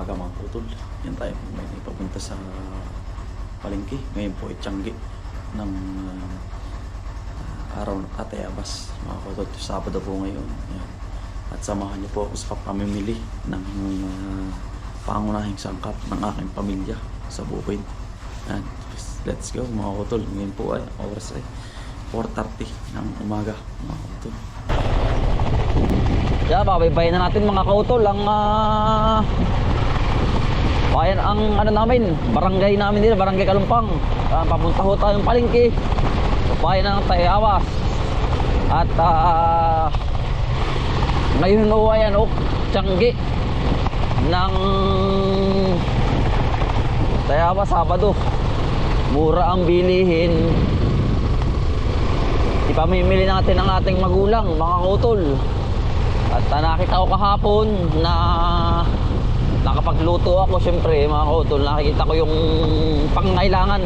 umaga mga putol. Yan tayo may papunta sa palengke. Ngayon po ay tiyanggi ng ah, araw ng Atayabas. Mga putol, Sabado po ngayon. Yan. At samahan niyo po ako sa pamimili ng ah, pangunahing sangkap ng aking pamilya sa bukid. Yan. Let's go mga putol. Ngayon po ay oras ay 4.30 ng umaga mga putol. Yeah, babaybayin na natin mga kautol ang ah, bayan ang ano namin, barangay namin dito, barangay Kalumpang. Uh, papunta ho tayong palengke. Bayan ng Tayawas. At ah, ngayon ho ay ano, tiyanggi ng Tayawas Sabado. Mura ang bilihin. Ipamimili natin ang ating magulang, mga kautol. At uh, nakita ko kahapon na nakapagluto ako siyempre mga kautol. Nakikita ko yung pangailangan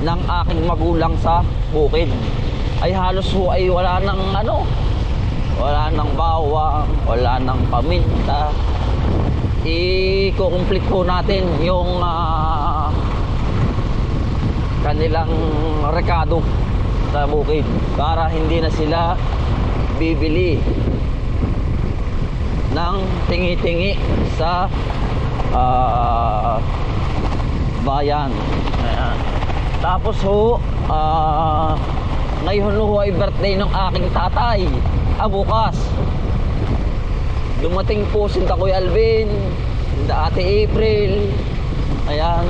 ng aking magulang sa bukid. Ay halos ho ay wala nang ano, wala nang bawang, wala nang paminta. I-complete po natin yung ah, kanilang rekado sa bukid para hindi na sila bibili ng tingi-tingi sa ah, bayan. Ayan. Tapos ho, ah, ngayon ho ay birthday ng aking tatay. Ah, bukas. Dumating po si Takoy Alvin, si Ate April, ayan,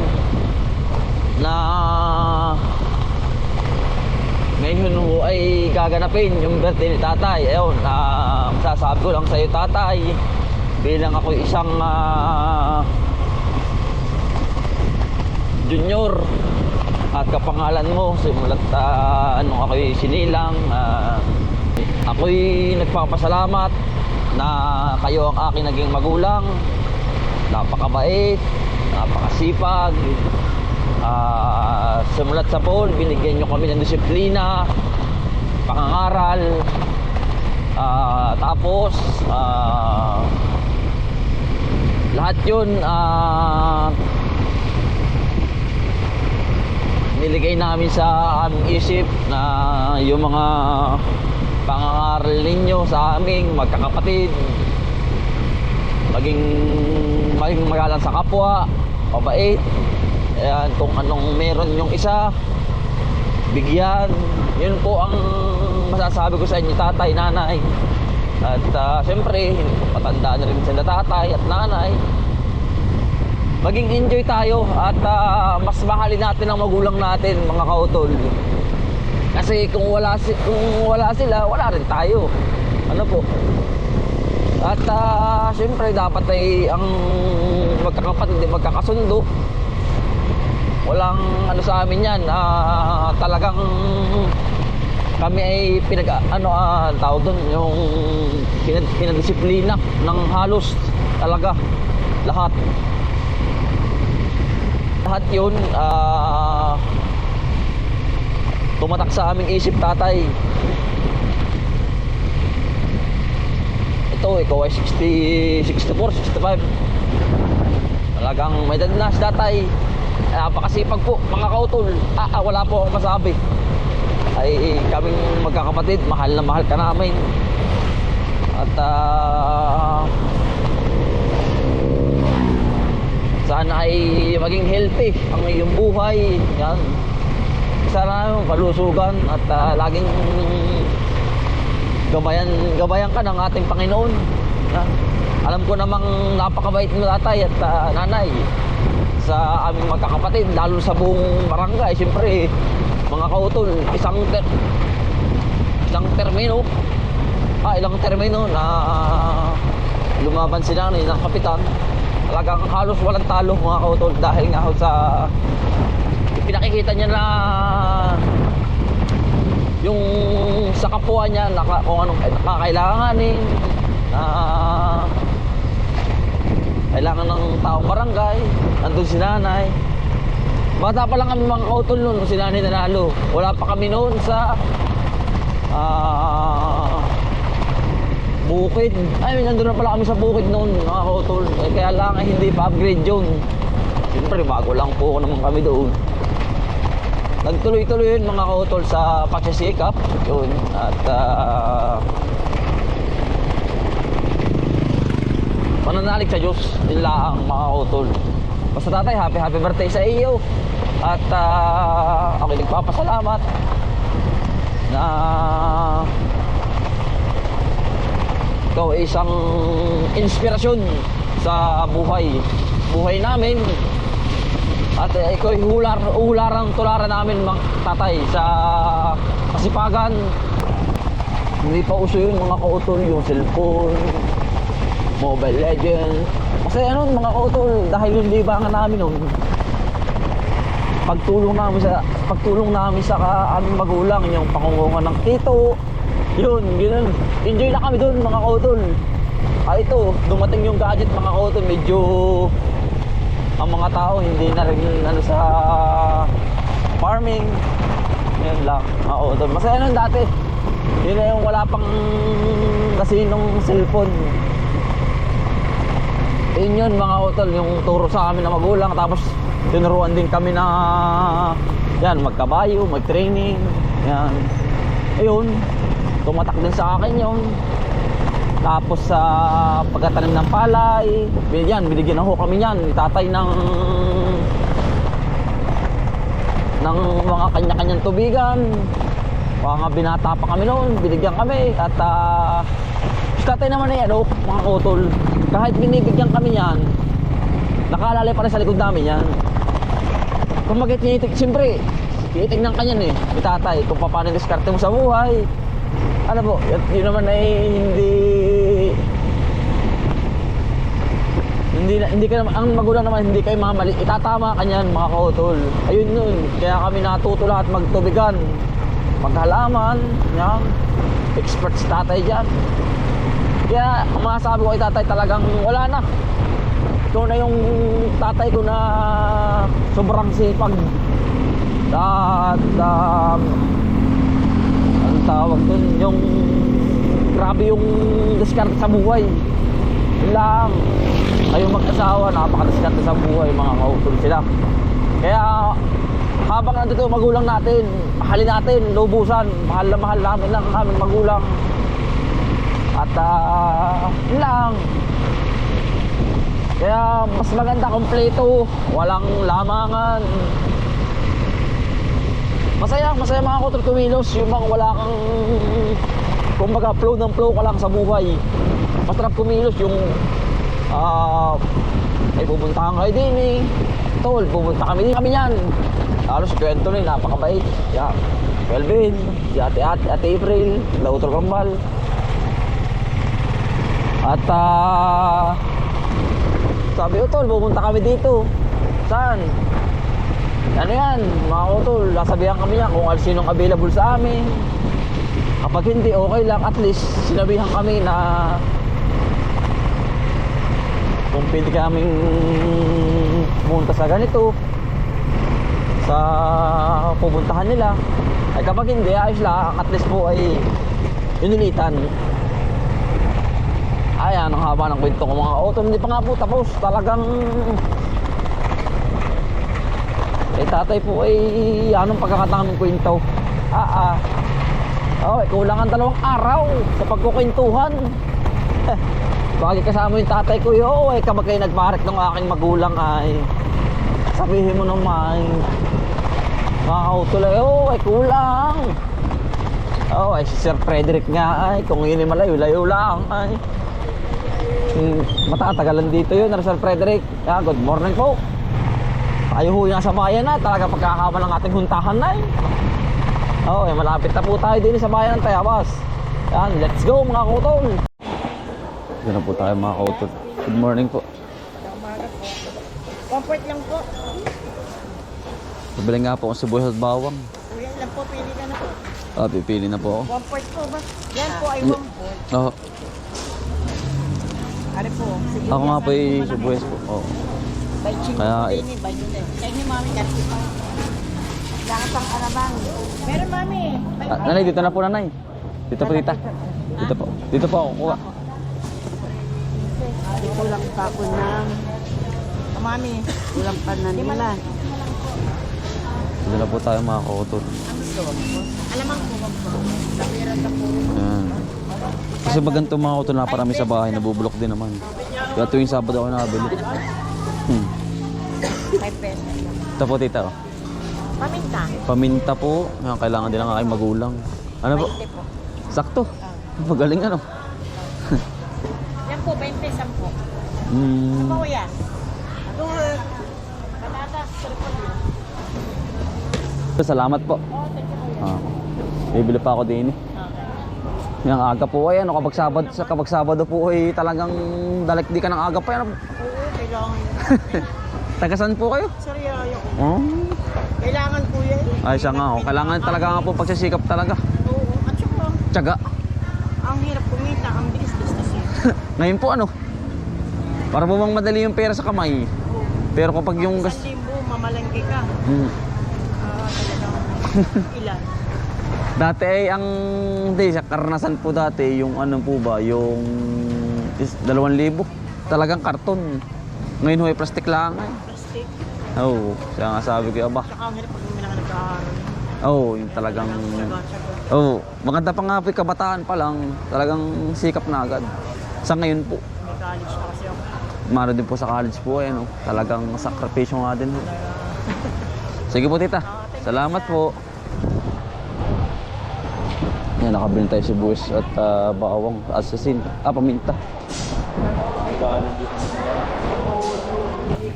na ngayon ho ay gaganapin yung birthday ni tatay. Ayun, uh, masasabi ko lang sa iyo tatay, bilang ako isang ah, junior at kapangalan mo simulat uh, anong ako'y sinilang ah, ako'y nagpapasalamat na kayo ang aking naging magulang napakabait napakasipag Ah, simulat sa pool, binigyan nyo kami ng disiplina, pangangaral, Ah, tapos ah, lahat yun ah, niligay namin sa aming isip na yung mga pangangaral ninyo sa aming magkakapatid maging maging magalang sa kapwa mabait Ayan, kung anong meron yung isa, bigyan. Yun po ang masasabi ko sa inyo, tatay, nanay. At uh, siyempre, patanda na rin sila tatay at nanay. Maging enjoy tayo at ah, mas mahalin natin ang magulang natin, mga kautol. Kasi kung wala, si, kung wala sila, wala rin tayo. Ano po? At uh, siyempre, dapat ay ang magkakapatid, magkakasundo walang ano sa amin yan ah, talagang kami ay pinag ano ah, tawag doon yung pinag, pinagdisiplina ng halos talaga lahat. Lahat yun ah, tumatak sa aming isip tatay ito ikaw ay 60 64 65 talagang may edad na si tatay napakasipag po mga kautol. Ah, ah, wala po akong masabi. Ay kaming magkakapatid mahal na mahal ka namin. At ah, sana ay maging healthy ang iyong buhay. Yan. Sana yung kalusugan at ah, laging gabayan gabayan ka ng ating Panginoon. Yan. alam ko namang napakabait mo tatay at ah, nanay sa aming magkakapatid lalo sa buong barangay siyempre mga kautol isang ter isang termino ah ilang termino na lumaban si nanay ng kapitan. Talagang halos walang talo mga kautol dahil nga sa pinakikita niya na yung sa kapwa niya naka, kung anong nakakailanganin na kailangan ng taong barangay nandun si nanay bata pa lang kami mga kautol noon si nanay nanalo wala pa kami noon sa ah, Bukid. Ay, nandun na pala kami sa bukid noon, mga kautol. Eh, kaya lang eh, hindi pa upgrade yun. Siyempre, bago lang po naman kami doon. Nagtuloy-tuloy yun mga kautol sa pagsisikap. Yun. At ah, pananalig sa Diyos. Yun lang mga kautol. Basta tatay, happy happy birthday sa iyo. At uh, ako nagpapasalamat na ikaw isang inspirasyon sa buhay buhay namin at uh, ikaw ay hular, hularang tularan namin mga tatay sa kasipagan hindi pa uso yun mga kautol yung cellphone mobile legend kasi ano mga kautol dahil yung libangan namin nun pagtulong namin sa pagtulong namin sa ka, aming magulang yung pangungungan ng tito. Yun ganun enjoy na kami doon mga kautol ah ito dumating yung gadget mga kautol medyo ang mga tao hindi na rin ano sa farming. Yun lang mga kautol masaya nun dati. Yun na yung wala pang kasinong cellphone yun yun mga utol yung turo sa amin na magulang. Tapos tinuruan din kami na yan magkabayo mag-training yan. Ayun tumatak din sa akin yun. Tapos sa pagkatanim ng palay yan binigyan na ho kami yan tatay ng ng mga kanya-kanyang tubigan. Mga binata pa kami noon binigyan kami at ah, si tatay naman ay ano mga kutol kahit binibigyan kami yan nakalalay pa rin sa likod namin yan. Kung magit tinitig siyempre tinitignan ka yan eh. Ni tatay kung paano diskarte mo sa buhay. Ano po yun, yun naman ay hindi hindi na, hindi ka naman, ang magulang naman hindi kayo mamali itatama ka niyan mga kautol ayun yun. Kaya kami natuto lahat magtubigan. Maghalaman yan. Expert si tatay dyan kaya ang masasabi ko kay tatay talagang wala na. Ikaw na yung tatay ko na sobrang sipag. At um, ang tawag dun yung grabe yung diskarte sa buhay. Lang. Kayong mag-asawa napakadiskarte sa buhay mga kautol sila. Kaya habang nandito magulang natin mahalin natin lubusan. Mahal na mahal namin lang ang aming magulang at ah, lang. Kaya mas maganda kompleto walang lamangan. Masaya masaya mga kutol kumilos. Yung mga wala kang kumbaga flow ng flow ka lang sa buhay. Masarap kumilos yung ah ay pupuntahan kayo din eh. Tol pupunta kami din kami yan. Lalo si Kuya Anthony napakabait. Yeah. Kelvin si ate ate ate April Lautro Kambal at ah sabi ko tol pupunta kami dito. Saan? Ano yan mga utol nasabihan kami yan kung sinong available sa amin. Kapag hindi okay lang. At least sinabihan kami na kung pwede kaming pumunta sa ganito sa pupuntahan nila. Ay kapag hindi ayos lang. At least po ay inulitan ayan ang haba ng kwento ko mga auto hindi pa nga po tapos. Talagang eh tatay po ay anong pagkakataming kwento? Ah ah. Oh kulang ang dalawang araw sa pagkukwentuhan. Bagay kasama yung tatay ko. Yo, ay kapag kayo nagparik ng aking magulang ay. Sabihin mo naman mga kautulay, oh ay kulang. Oh, ay si Sir Frederick nga ay kung yun ay malayo, layo lang ay. Matatagalan dito yun, Sir Frederick. Yeah, good morning po. Tayo ho yung sa bayan na, talaga pagkakama ng ating huntahan na eh. Oh, ay malapit na po tayo din sa bayan ng Tayabas. Yan, let's go mga kautol. Dito na po tayo mga kautol. Good morning po. Comfort lang po. Pabili nga po akong sibuyas at bawang. Kuya lang po, pili ka na po. Ah, pipili na po ako. Comfort po ba? Yan po ay comfort. Oo. Ari po. ako nga po na. sibuyas po. Oo. Chingo Kaya, eh. eh, eh. Kaya ni mami kasi pa. Kailangan pang arabang. Meron mami. Ah, nanay, dito na po nanay. Dito po tita. Dito po. Dito po ako kuha. Di kulang pa ako ng... Mami. Kulang pa na nila. Dala po tayo mga kautol. Alamang po po. Napira ka po. Ayan. Kasi pag ganito mga kautol, naparami sa bahay, nabubulok din naman. Kaya tuwing Sabado ako nakabili. Hmm. 5 pesos. Ito po tita. oh. Paminta. Paminta po. Ayan, kailangan din ng aking magulang. Ano po? 20 po. Sakto. Magaling ano. Yan po, 20 10 po. Hmm. Ano po yan? Ito, patatas. Salamat po. Oh, thank. Ah. Bibili pa ako din eh. Okay. Yung aga po ay ano kapag Sabado sa kapag Sabado po ay talagang dalik di ka ng aga pa yan. Oo, kailangan. Tagasan po kayo? Seryoyo. Oh. Kailangan po yan. Ay siya nga oh. Kailangan talaga nga po pagsisikap talaga. Oo, at saka, Tiyaga. ang hirap kumita, ang bilis-bilis kasi. Ngayon po ano? Para po bang madali yung pera sa kamay. Oo. Pero kapag yung gas... Isang limbo, mamalangke ka. Hmm. Talagang ilan. Dati ay ang hindi sa karanasan po dati yung ano po ba yung is, 2,000 talagang karton. Ngayon ho ay plastic lang ay. Plastic. Oo, siya nga sabi ko aba. Saka ang hirap pag may nag-aaral. Oo, yung talagang. Oo, maganda pa nga po kabataan pa lang, talagang sikap na agad. Sa ngayon po, May college na kasi ako. maro din po sa college po eh, no? talagang sakripisyo nga din. Sige po tita, salamat po. Yan, nakabili tayo si Buwis at ah, bawang, asasin, ah, paminta.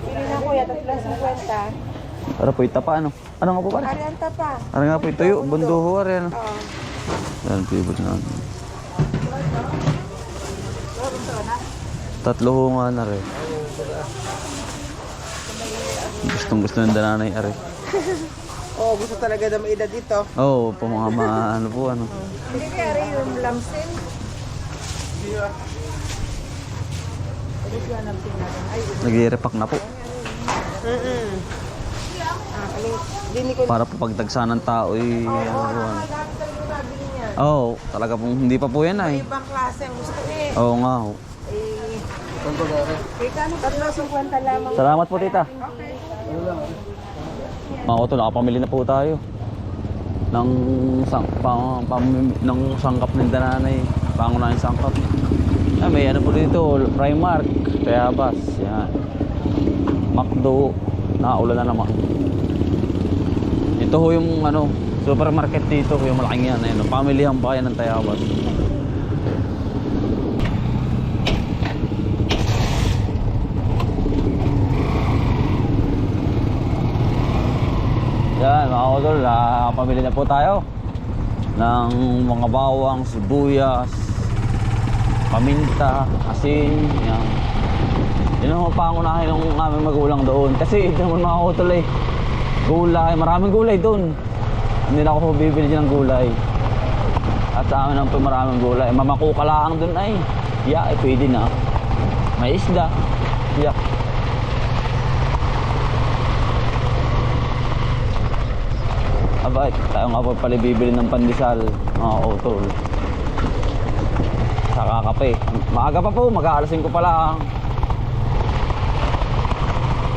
Pili na kuya, 350. Para po ita pa, ano? Ano nga po pare? Arianta pa. Ano nga po ito yung bunduho, ano? Oo. Yan, favorite na. Tatlo ho nga na rin. Gustong gusto ng dananay are. Oo, gusto talaga na maedad dito. Oo, oh, po mga ma, ano po ano. Hindi kaya rin yung lamsin. Nagre-repack na po. Mm-mm. Ah, ko Para po pagdagsa ng tao eh, ano po ano. Oo, oh, talaga pong hindi pa po yan ay. ibang klase ang gusto eh. Oo nga ho. Eh, Kano? Tatlo, 50 lamang. Salamat po tita. Mga kuto, nakapamili na po tayo. Ng, sang, pang, pam, ng sangkap ng dananay. Pangunahing sangkap. Ah, may ano po dito, Primark, Tayabas, yan. Macdo, nakaulan na naman. Ito ho yung ano, supermarket dito, yung malaking yan. Ayun, pamilihan pa kaya ng Tayabas. Mga kodol, nakapamili na po tayo ng mga bawang, sibuyas, paminta, asin, yan. Yun ang pangunahin ng aming magulang doon. Kasi ito naman mga kodol eh, gulay, maraming gulay doon. Hindi na ako bibili ng gulay. At sa amin naman maraming gulay. Mamakukalaang doon ay, yeah, eh, pwede na. May isda, yeah. Aba, tayo nga po pala bibili ng pandesal, mga utol. Saka kape. Maaga pa po, mag-aalas 5 pa lang.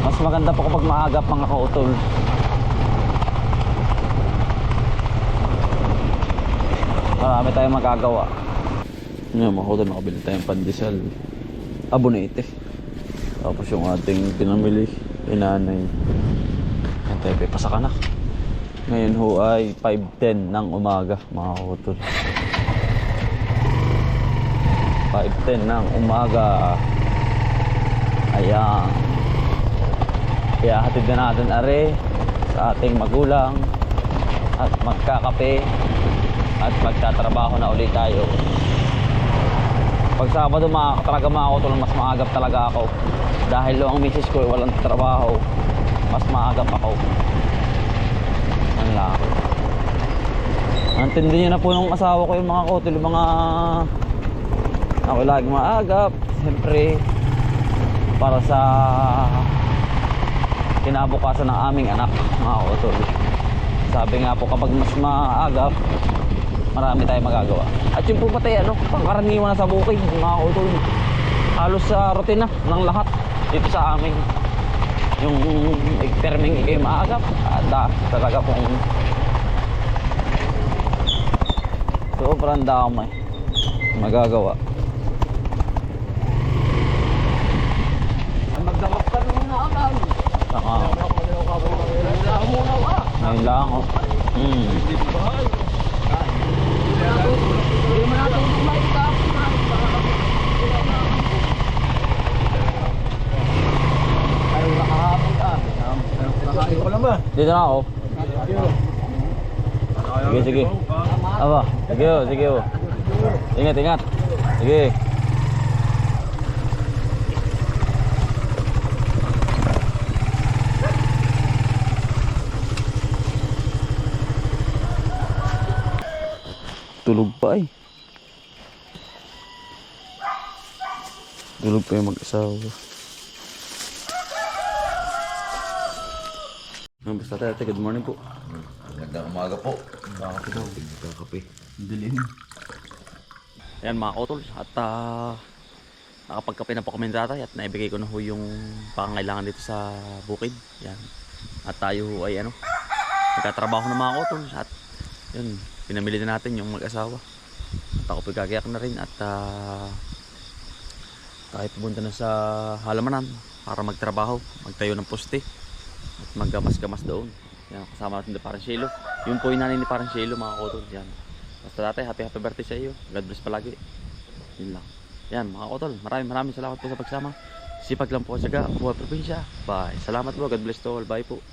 Mas maganda po kapag maaga mga kautol. Marami tayong magagawa. Ngayon, mga kautol, nakabili tayong pandesal. Abonete. Tapos yung ating pinamili, inanay. Yan tayo, pipasa ka na. Ngayon ho ay 5.10 ng umaga mga kutol. 5.10 ng umaga. Ayan. Kaya hatid na natin are sa ating magulang at magkakape at magtatrabaho na ulit tayo. Pag Sabado mga, talaga mga kutol, mas maagap talaga ako. Dahil lo ang misis ko walang trabaho, mas maagap ako. Ang laki. Antindi niya na po nung asawa ko yung mga kotel, yung mga ako lagi maagap. Siyempre, para sa kinabukasan ng aming anak, mga kotol. Sabi nga po, kapag mas maagap, marami tayong magagawa. At yung po patay, ano, pangkaraniwan na sa bukid, mga kotol. halos sa rutina ng lahat dito sa amin. Yung terming ikay maagap, ada talaga pong sobrang damay magagawa. Magdamag ka nung naagad. Saka, Wala mo na wa. ngayon lang oh. Hmm. Ba? Dito na ako. Sige, sige. Aba, sige sige. Ingat, ingat. Sige. Tulog pa eh. Tulog pa yung mag-asawa. Basta tayo, good morning po. Magandang umaga po. Bakit po? Nagkakape. Dilim. Ayan mga kotol, at uh, nakapagkape na po kami tatay at naibigay ko na ho yung pangangailangan dito sa bukid. Yan. At tayo ay ano, nagkatrabaho ng mga kotol at yun, pinamili na natin yung mag-asawa. At ako pagkagayak na rin at uh, tayo pumunta na sa halamanan para magtrabaho, magtayo ng poste at maggamas-gamas doon. Yan, kasama natin na parang Shelo. Yun po yung nanay ni parang Shelo mga kotol. Yan. Basta tatay, happy happy birthday sa iyo. God bless palagi. Yun lang. Yan mga kotol, maraming maraming salamat po sa pagsama. Sipag lang po sa buhay probinsya. Bye. Salamat po. God bless to all. Bye po.